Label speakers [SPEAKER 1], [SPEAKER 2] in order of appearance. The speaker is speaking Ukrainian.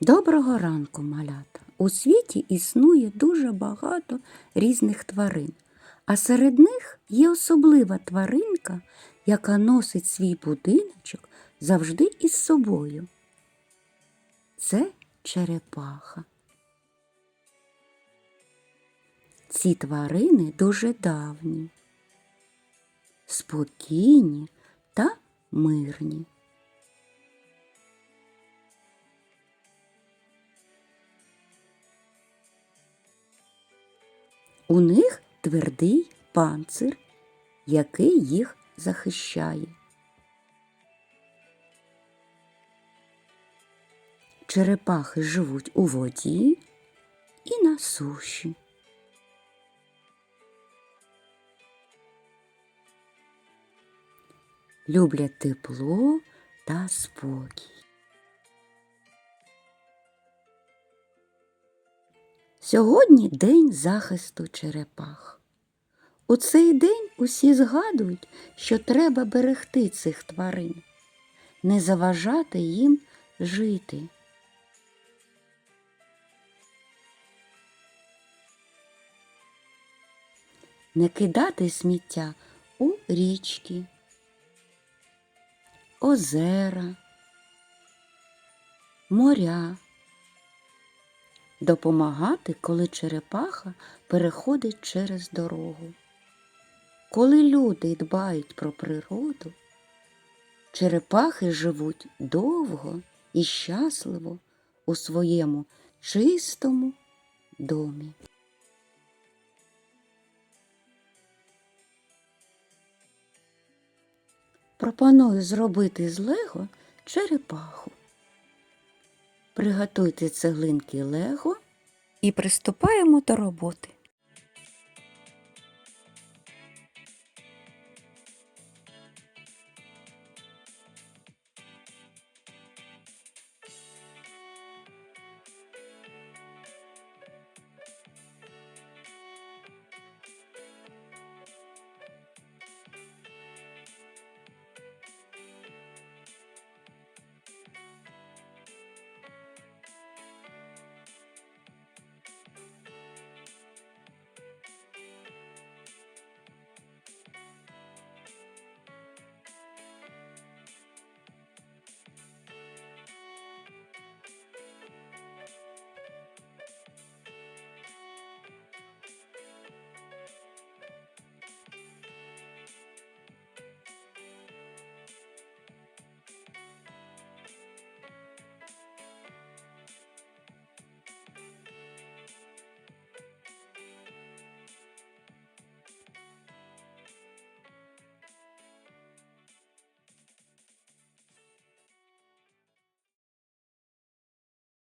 [SPEAKER 1] Доброго ранку, малята! У світі існує дуже багато різних тварин, а серед них є особлива тваринка, яка носить свій будиночок завжди із собою. Це черепаха. Ці тварини дуже давні, спокійні та мирні. У них твердий панцир, який їх захищає. Черепахи живуть у воді і на суші. Люблять тепло та спокій. Сьогодні день захисту черепах. У цей день усі згадують, що треба берегти цих тварин, не заважати їм жити. Не кидати сміття у річки, озера, моря допомагати, коли черепаха переходить через дорогу. Коли люди дбають про природу, черепахи живуть довго і щасливо у своєму чистому домі. Пропоную зробити з лего черепаху. Приготуйте цеглинки лего і приступаємо до роботи.